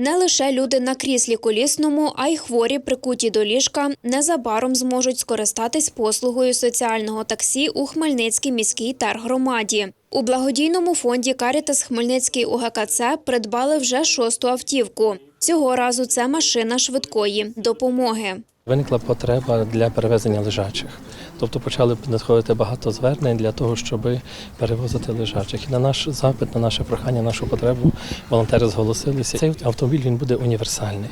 Не лише люди на кріслі колісному, а й хворі, прикуті до ліжка, незабаром зможуть скористатись послугою соціального таксі у Хмельницькій міській тергромаді. У благодійному фонді Карітас Хмельницький УГКЦ придбали вже шосту автівку. Цього разу це машина швидкої допомоги. Виникла потреба для перевезення лежачих. Тобто почали надходити багато звернень для того, щоб перевозити лежачих. І на наш запит, на наше прохання, нашу потребу волонтери зголосилися. Цей автомобіль він буде універсальний.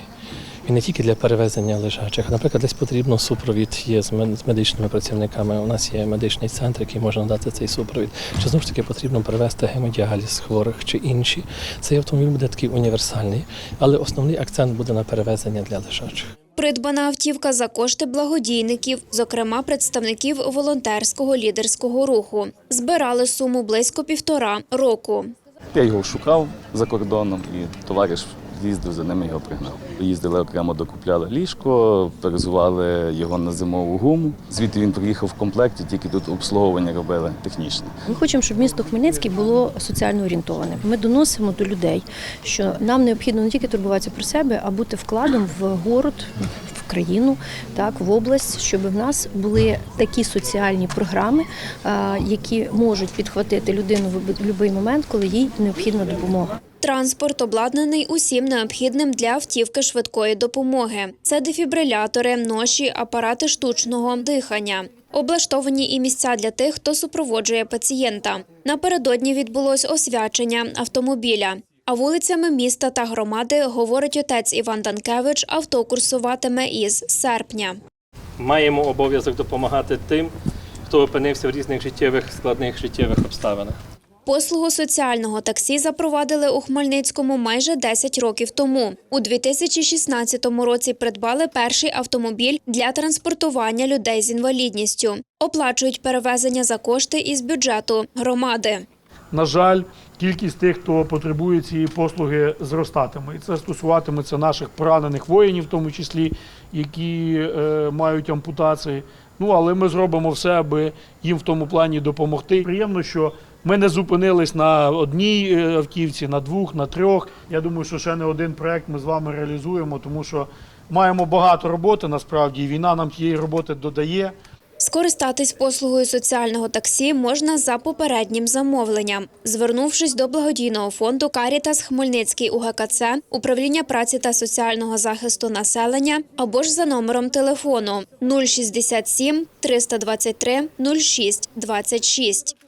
Він не тільки для перевезення лежачих, наприклад, десь потрібно супровід є з медичними працівниками. У нас є медичний центр, який може надати цей супровід. Чи знову ж таки потрібно перевезти гемодіаліз хворих чи інші. Цей автомобіль буде такий універсальний, але основний акцент буде на перевезення для лежачих. Придбана автівка за кошти благодійників, зокрема представників волонтерського лідерського руху. Збирали суму близько півтора року. Я його шукав за кордоном, і товариш їздив за ними, його пригнав. Їздили окремо, докупляли ліжко, перезували його на зимову гуму. Звідти він приїхав в комплекті, тільки тут обслуговування робили технічне. Ми хочемо, щоб місто Хмельницький було соціально орієнтоване. Ми доносимо до людей, що нам необхідно не тільки турбуватися про себе, а бути вкладом в город, країну, так в область, щоб в нас були такі соціальні програми, які можуть підхватити людину в будь-який момент, коли їй необхідна допомога. Транспорт обладнаний усім необхідним для автівки швидкої допомоги. Це дефібрилятори, ноші, апарати штучного дихання. Облаштовані і місця для тих, хто супроводжує пацієнта. Напередодні відбулось освячення автомобіля. А вулицями міста та громади, говорить отець Іван Данкевич, авто курсуватиме із серпня. маємо обов'язок допомагати тим, хто опинився в різних життєвих складних життєвих обставинах. Послугу соціального таксі запровадили у Хмельницькому майже 10 років тому. У 2016 році придбали перший автомобіль для транспортування людей з інвалідністю. Оплачують перевезення за кошти із бюджету громади. На жаль, кількість тих, хто потребує цієї послуги, зростатиме. І це стосуватиметься наших поранених воїнів, в тому числі, які е, мають ампутації. Ну, але ми зробимо все, аби їм в тому плані допомогти. Приємно, що ми не зупинились на одній е, автівці, на двох, на трьох. Я думаю, що ще не один проект ми з вами реалізуємо, тому що маємо багато роботи насправді, і війна нам тієї роботи додає. Скористатись послугою соціального таксі можна за попереднім замовленням, звернувшись до благодійного фонду Карітас Хмельницький УГКЦ, управління праці та соціального захисту населення або ж за номером телефону 067 323 06 26.